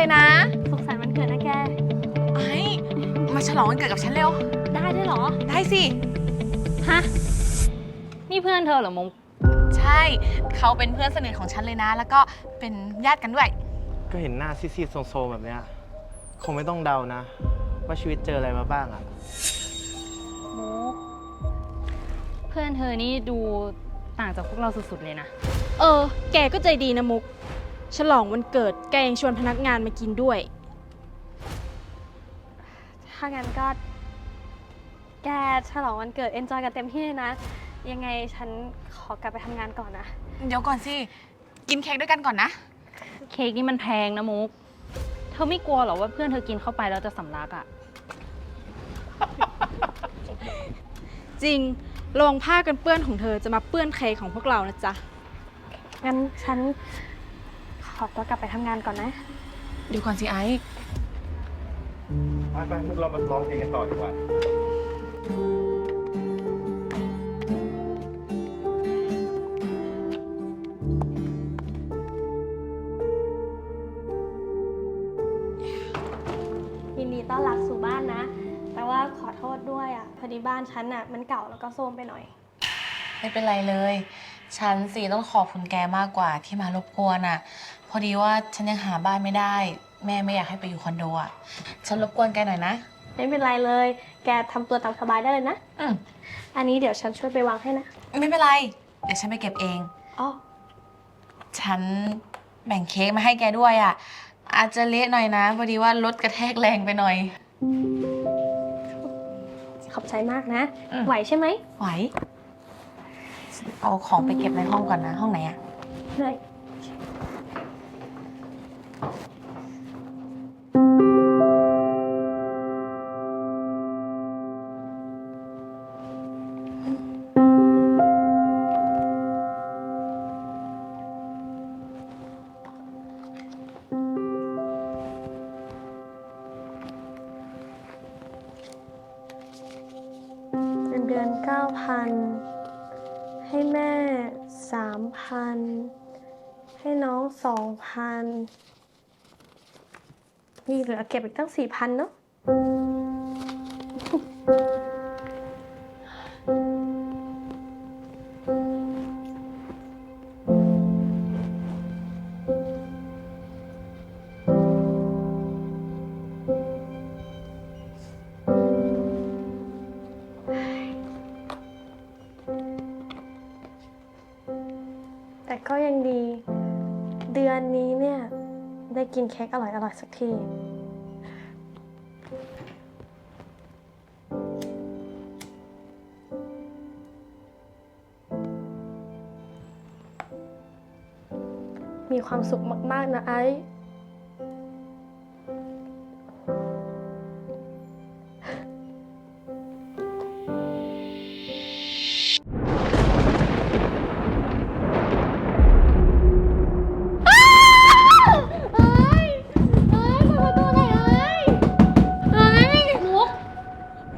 เลยนะสุขสันต์วันเกิดนะแก ไอ้มาฉลองวันเกิดกับฉันเร็ว ได้ด้วยเหรอ ได้สิ ฮะ นี่เพื่อนเธอเหรอมุกใช่ เขาเป็นเพื่อนสนิทของฉันเลยนะ แล้วก็เป็นญาติกันด้วย ก็เห็นหน้าซีดๆโซมๆแบบเนี้ยคงไม่ต้องเดานะ ว่าชีวิตเจออะไรมาบ้างอะมุกเพื่อนเธอนี่ดูต่างจากพวกเราสุดๆเลยนะ เออ แกก็ใจดีนะมุก ฉลองวันเกิดแกยังชวนพนักงานมากินด้วย ถ้างั้นก็ แกฉลองวันเกิดเอนจอยกันเต็มที่เลยนะ ยังไงฉันขอกลับไปทำงานก่อนนะ เดี๋ยวก่อนสิ กินเค้กด้วยกันก่อนนะ เค้กนี่มันแพงนะมุก เธอไม่กลัวเหรอว่าเพื่อนเธอกินเข้าไปแล้วจะสำลักอะ่ะ จริงระวังผ้ากันเปื้อนของเธอจะมาเปื้อนเค้กของพวกเรานะจ๊ะ งั้นฉัน ขอตัวกลับไปทำงานก่อนนะ เดี๋ยวก่อนสิไอ้ไปไปเรามาร้องเพลงกันต่อดีกว่า ยินดีต้อนรับสู่บ้านนะ แต่ว่าขอโทษด้วยอะ พอดีบ้านฉันอะมันเก่าแล้วก็โทรมไปหน่อย ไม่เป็นไรเลย ฉันสิต้องขอบคุณแกมากกว่าที่มารบกวนอะ พอดีว่าฉันยังหาบ้านไม่ได้ แม่ไม่อยากให้ไปอยู่คอนโดอะ ฉันรบกวนแกหน่อยนะ ไม่เป็นไรเลย แกทำตัวตามสบายได้เลยนะ อืม อันนี้เดี๋ยวฉันช่วยไปวางให้นะ ไม่เป็นไร เดี๋ยวฉันไปเก็บเอง อ๋อ ฉันแบ่งเค้กมาให้แกด้วยอะ อาจจะเละหน่อยนะ พอดีว่ารถกระแทกแรงไปหน่อย ขอบใจมากนะ อืม ไหวใช่ไหมไหว เอาของไปเก็บในห้องก่อนนะ ห้องไหนอะได้ เงิ มีเหลือเก็บอีกตั้งสี่พันเนาะแต่ก็ยังดี เดือนนี้เนี่ย ได้กินเค้กอร่อยๆสักที มีความสุขมาก ๆ นะไอซ์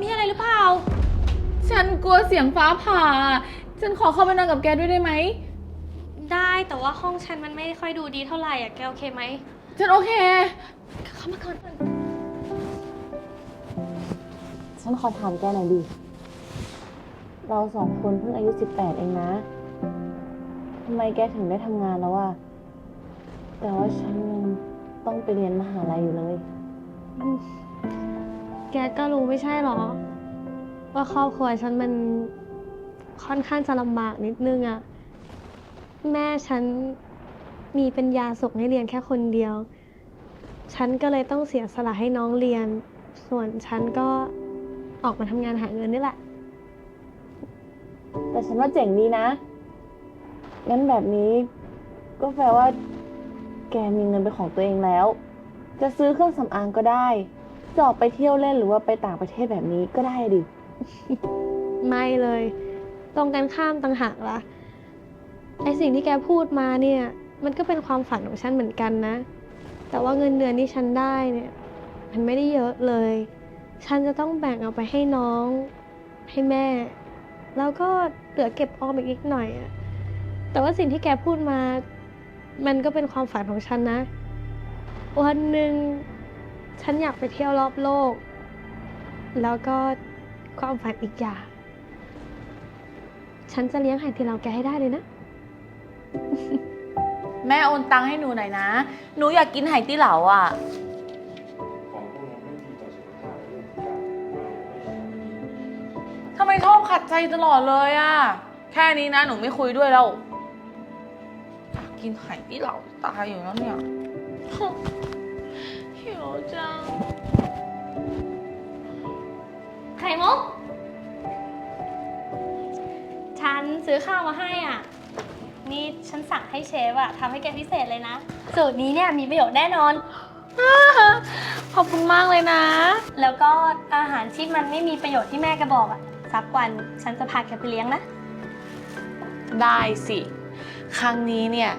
มีอะไรหรือเปล่าฉันกลัวเสียงฟ้าผ่า ฉันขอเข้าไปนอนกับแกด้วยได้ไหม ได้แต่ว่าห้องฉันมันไม่ค่อยดูดีเท่าไหร่อะแกโอเคไหมฉันโอเค เข้ามาก่อนฉันขอถามแกหน่อยดิ เราสองคนเพิ่งอายุสิบแปดเองนะ ทำไมแกถึงได้ทำงานแล้วอะแต่ว่าฉันยังต้องไปเรียนมหาลัยอยู่เลย แกก็รู้ไม่ใช่หรอ ว่าครอบครัวฉันมันค่อนข้างจะลำบากนิดนึงอะ แม่ฉันมีปัญญาส่งให้เรียนแค่คนเดียว ฉันก็เลยต้องเสียสละให้น้องเรียน ส่วนฉันก็ออกมาทำงานหาเงินนี่แหละ แต่ฉันว่าเจ๋งดีนะ งั้นแบบนี้ ก็แปลว่า แกมีเงินเป็นของตัวเองแล้ว จะซื้อเครื่องสำอางก็ได้ จะออกไปเที่ยวเล่นหรือว่าไปต่างประเทศแบบนี้ก็ได้ดิ ไม่เลย ตรงกันข้ามต่างหากละ ไอสิ่งที่แกพูดมาเนี่ย มันก็เป็นความฝันของฉันเหมือนกันนะ แต่ว่าเงินเดือนที่ฉันได้เนี่ย มันไม่ได้เยอะเลย ฉันจะต้องแบ่งเอาไปให้น้อง ให้แม่ แล้วก็เหลือเก็บออมอีกนิดหน่อยอะแต่ว่าสิ่งที่แกพูดมา มันก็เป็นความฝันของฉันนะ วันหนึ่งฉันอยากไปเที่ยวรอบโลก แล้วก็ความฝันอีกอย่าง ฉันจะเลี้ยงไหตีเราแกให้ได้เลยนะ แม่โอนตังค์ให้หนูหน่อยนะ หนูอยากกินไหตี้เหลาอะทำไมชอบขัดใจตลอดเลยอะแค่นี้นะหนูไม่คุยด้วยแล้วอยากกินไหตี้เหลาตายอยู่แล้วเนี่ย หิวจัง ไข่มุก ฉันซื้อข้าวมาให้อะ นี่ฉันสั่งให้เชฟอะทำให้แกพิเศษเลยนะ สูตรนี้เนี่ยมีประโยชน์แน่นอน ขอบคุณมากเลยนะ แล้วก็อาหารที่มันไม่มีประโยชน์ที่แม่แกบอกอะสักวันฉันจะพาแกไปเลี้ยงนะ ได้สิ ครั้งนี้เนี่ย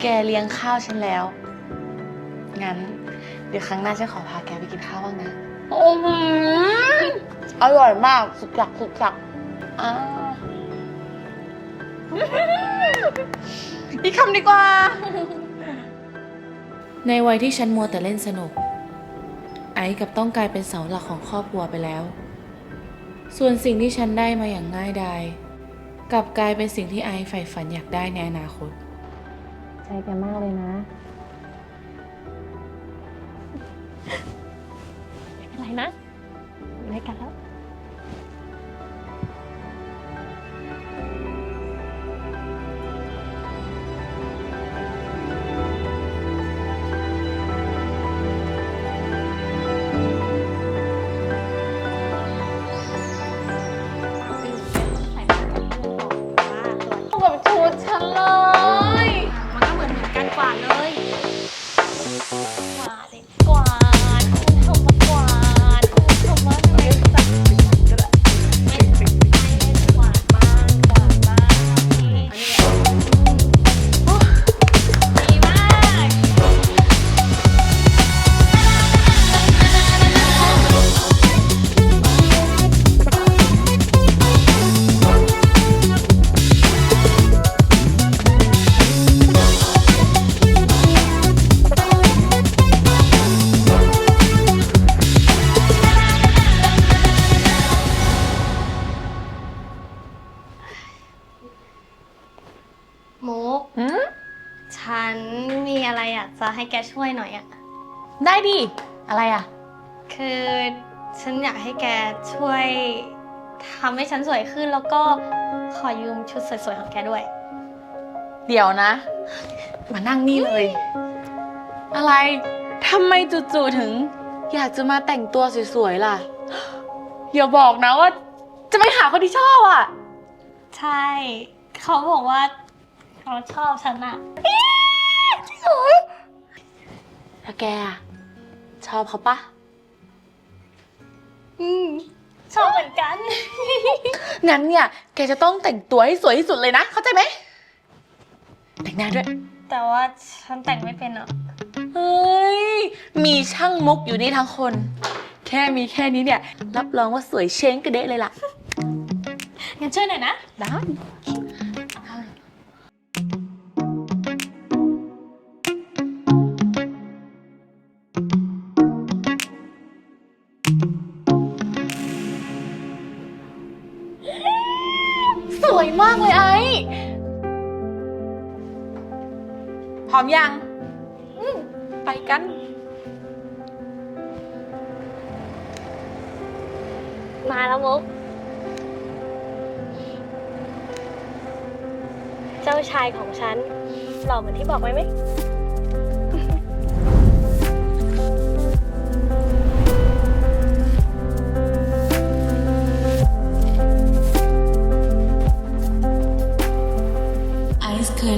แกเลี้ยงข้าวฉันแล้ว งั้น เดี๋ยวครั้งหน้าฉันขอพาแกไปกินข้าวบ้างนะโอ้โหอร่อยมาก สุดจักสุดจักอ่า อีกคำดีกว่า ในวัยที่ฉันมัวแต่เล่นสนุก ไอซ์กับต้องกลายเป็นเสาหลักของครอบครัวไปแล้ว ส่วนสิ่งที่ฉันได้มาอย่างง่ายดายกลับกลายเป็นสิ่งที่ไอซ์ใฝ่ฝันอยากได้ในอนาคต ใจแกมากเลยนะ ไม่เป็นไรนะอยู่ด้วยกันแล้ว ดฉันเลย มันก็เหมือนเหมือนกันกว่าเลยกว่าเลย ให้แกช่วยหน่อยอะได้ดิ อะไรอะ คือฉันอยากให้แกช่วยทำให้ฉันสวยขึ้นแล้วก็ขอยืมชุดสวยๆของแกด้วย เดี๋ยวนะ มานั่งนี่เลย อะไรทำไมจู่ๆถึง อยากจะมาแต่งตัวสวยๆล่ะ อย่าบอกนะว่า จะไปหาคนที่ชอบอะ ใช่ เขาบอกว่าเขาชอบฉันอะ แล้วแกอะชอบเขาปะ อืมชอบเหมือนกัน งั้นเนี่ย แกจะต้องแต่งตัวให้สวยที่สุดเลยนะ เข้าใจไหม แต่งหน้าด้วย แต่ว่าฉันแต่งไม่เป็นอะเฮ้ย มีช่างมุกอยู่นี่ทั้งคน แค่มีแค่นี้เนี่ย รับรองว่าสวยเช้งกระเดะเลยล่ะ งั้นช่วยหน่อยนะ ได้ ร้อมยังอืมไปกัน มาแล้วมุก เจ้าชายของฉันหล่อเหมือนที่บอกไว้ไหม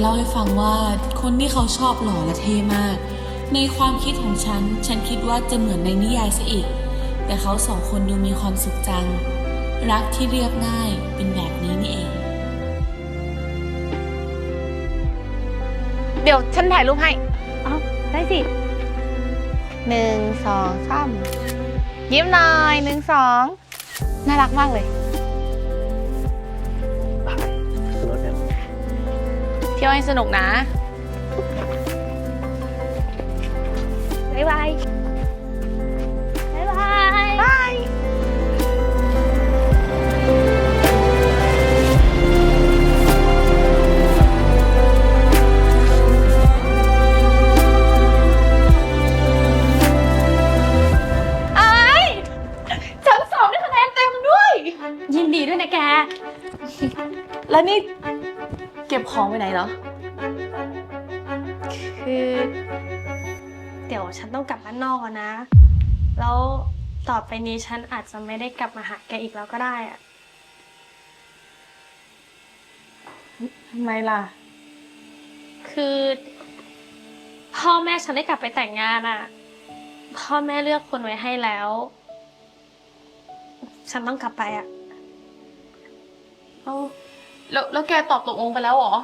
ล่าให้ฟังว่าคนที่เขาชอบหล่อและเท่มาก ในความคิดของฉัน ฉันคิดว่าจะเหมือนในนิยายซะอีก แต่เขาสองคนดูมีความสุขจัง รักที่เรียบง่ายเป็นแบบนี้นี่เอง เดี๋ยวฉันถ่ายรูปให้ เอาได้สิหนึ่งสองสามยิ้มหน่อยหนึ่งสองน่ารักมากเลย เที่ยวให้สนุกนะ บ๊ายบาย ไปไหนเหรอ คือ เดี๋ยวฉันต้องกลับบ้านนอกอนนะ แล้วต่อไปนี้ฉันอาจจะไม่ได้กลับมาหาแกอีกแล้วก็ได้อะทำไมล่ะ คือ พ่อแม่ฉันได้กลับไปแต่งงานอะพ่อแม่เลือกคนไว้ให้แล้ว ฉันต้องกลับไปอะแล้วแล้วแล้วแกตอบตกลงไปแล้วเหรอ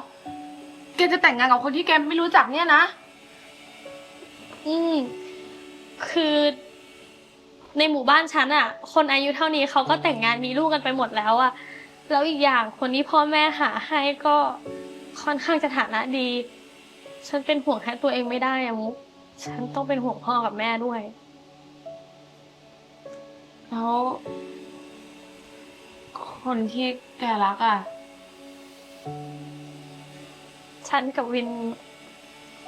แกจะแต่งงานกับคนที่แกไม่รู้จักเนี่ยนะ อืม คือในหมู่บ้านฉันอะคนอายุเท่านี้เขาก็แต่งงานมีลูกกันไปหมดแล้วอะแล้วอีกอย่างคนที่พ่อแม่หาให้ก็ค่อนข้างจะฐานะดี ฉันเป็นห่วงแค่ตัวเองไม่ได้อะมุก ฉันต้องเป็นห่วงพ่อกับแม่ด้วย แล้ว คนที่แกรักอะ ฉันกับวิน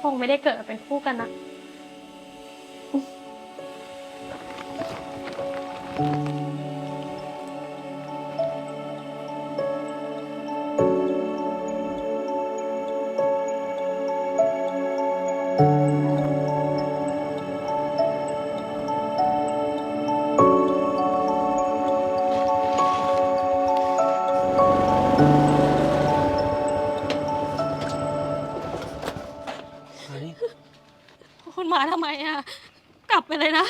คงไม่ได้เกิดมาเป็นคู่กันนะ กลับไปเลยนะ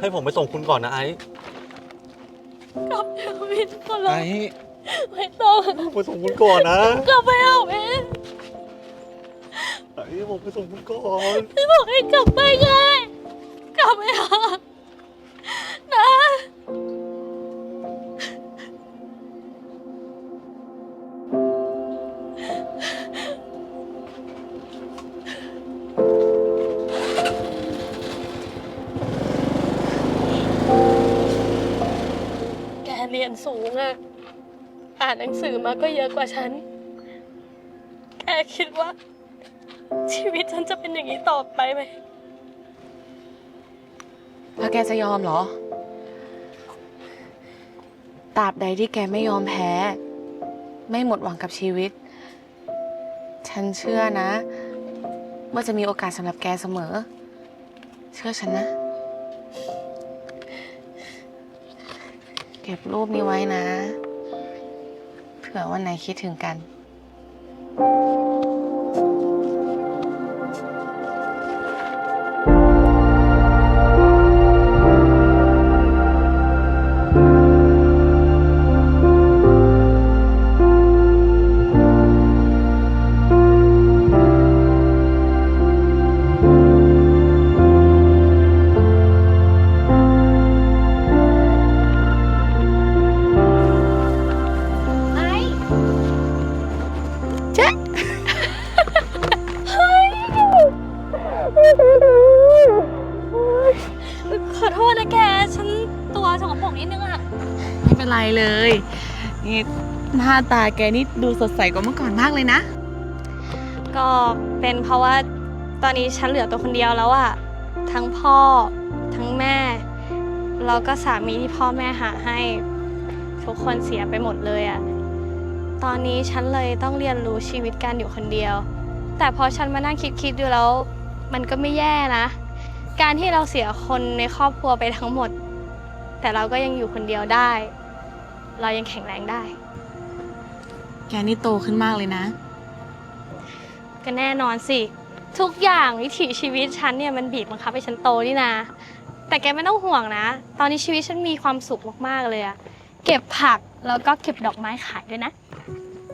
ให้ผมไปส่งคุณก่อนนะไอ้กลับไปเอาวินก็รอไอ้ไม่ต้องผมไปส่งคุณก่อนนะกลับไปเอาวินไอ้ผมไปส่งคุณก่อน พี่บอกให้กลับไปไงกลับไปเถอะานหนังสือมาก็เยอะกว่าฉัน แกคิดว่า ชีวิตฉันจะเป็นอย่างนี้ต่อไปไหม แล้วแกจะยอมเหรอ ตราบใดที่แกไม่ยอมแพ้ ไม่หมดหวังกับชีวิต ฉันเชื่อนะ ว่าจะมีโอกาสสำหรับแกเสมอ เชื่อฉันนะ เก็บรูปนี้ไว้นะ ผื่อวันไหนคิดถึงกันาตาแกนี่ดูสดใสกว่าเมื่อก่อนมากเลยนะ ก็เป็นเพราะว่าตอนนี้ฉันเหลือตัวคนเดียวแล้วอะทั้งพ่อทั้งแม่ แล้วก็สามีที่พ่อแม่หาให้ ทุกคนเสียไปหมดเลยอะตอนนี้ฉันเลยต้องเรียนรู้ชีวิตการอยู่คนเดียว แต่พอฉันมานั่งคิดๆดูแล้ว มันก็ไม่แย่นะ การที่เราเสียคนในครอบครัวไปทั้งหมด แต่เราก็ยังอยู่คนเดียวได้ เรายังแข็งแรงได้ นี่โตขึ้นมากเลยนะ ก็แน่นอนสิ ทุกอย่างวิถีชีวิตฉันเนี่ยมันบีบบังคับให้ฉันโตนี่นะ แต่แกไม่ต้องห่วงนะ ตอนนี้ชีวิตฉันมีความสุขมากๆเลยอะเก็บผักแล้วก็เก็บดอกไม้ขายด้วยนะ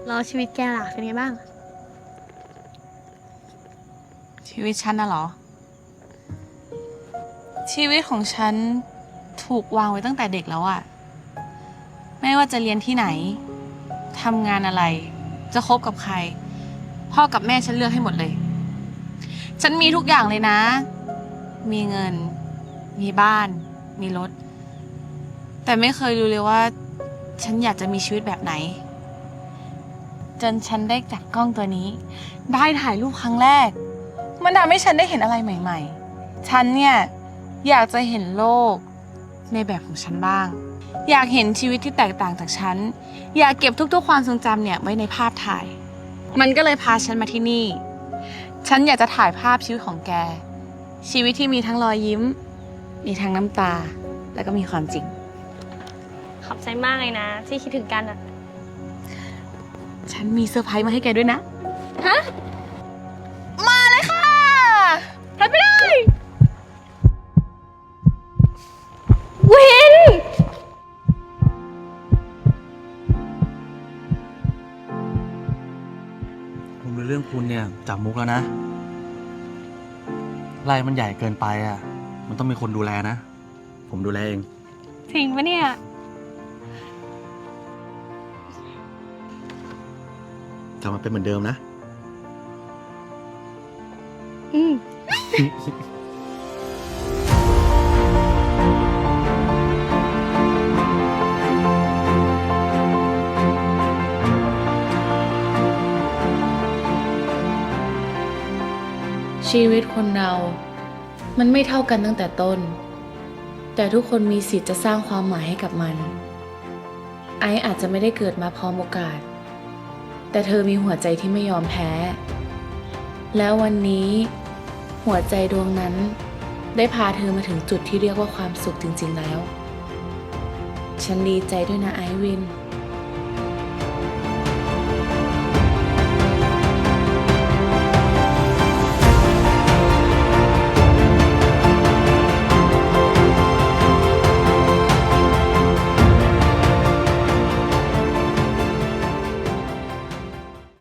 แล้วชีวิตแกล่ะเป็นไงบ้าง ชีวิตฉันน่ะเหรอ ชีวิตของฉันถูกวางไว้ตั้งแต่เด็กแล้วอะไม่ว่าจะเรียนที่ไหน ทำงานอะไร จะคบกับใคร พ่อกับแม่ฉันเลือกให้หมดเลย ฉันมีทุกอย่างเลยนะ มีเงิน มีบ้าน มีรถ แต่ไม่เคยรู้เลยว่า ฉันอยากจะมีชีวิตแบบไหน จนฉันได้จับกล้องตัวนี้ ได้ถ่ายรูปครั้งแรก มันทำให้ฉันได้เห็นอะไรใหม่ ๆ ฉันเนี่ย อยากจะเห็นโลกในแบบของฉันบ้าง อยากเห็นชีวิตที่แตกต่างจากฉัน อยากเก็บทุกๆ ความทรงจำเนี่ยไว้ในภาพถ่าย มันก็เลยพาฉันมาที่นี่ ฉันอยากจะถ่ายภาพชีวิตของแก ชีวิตที่มีทั้งรอยยิ้ม มีทั้งน้ำตา แล้วก็มีความจริง ขอบใจมากเลยนะ ที่คิดถึงกันอะฉันมีเซอร์ไพรส์มาให้แกด้วยนะ ฮะ มาเลยค่ะรับไปได้วิ มุกแล้วนะ ไร่มันใหญ่เกินไปอะ มันต้องมีคนดูแลนะ ผมดูแลเอง จริงปะเนี่ย กลับมาเป็นเหมือนเดิมนะ อืม ชีวิตคนเรา มันไม่เท่ากันตั้งแต่ต้น แต่ทุกคนมีสิทธิ์จะสร้างความหมายให้กับมัน ไอซ์อาจจะไม่ได้เกิดมาพร้อมโอกาส แต่เธอมีหัวใจที่ไม่ยอมแพ้ แล้ววันนี้ หัวใจดวงนั้น ได้พาเธอมาถึงจุดที่เรียกว่าความสุขจริง ๆแล้ว ฉันดีใจด้วยนะไอซ์วิน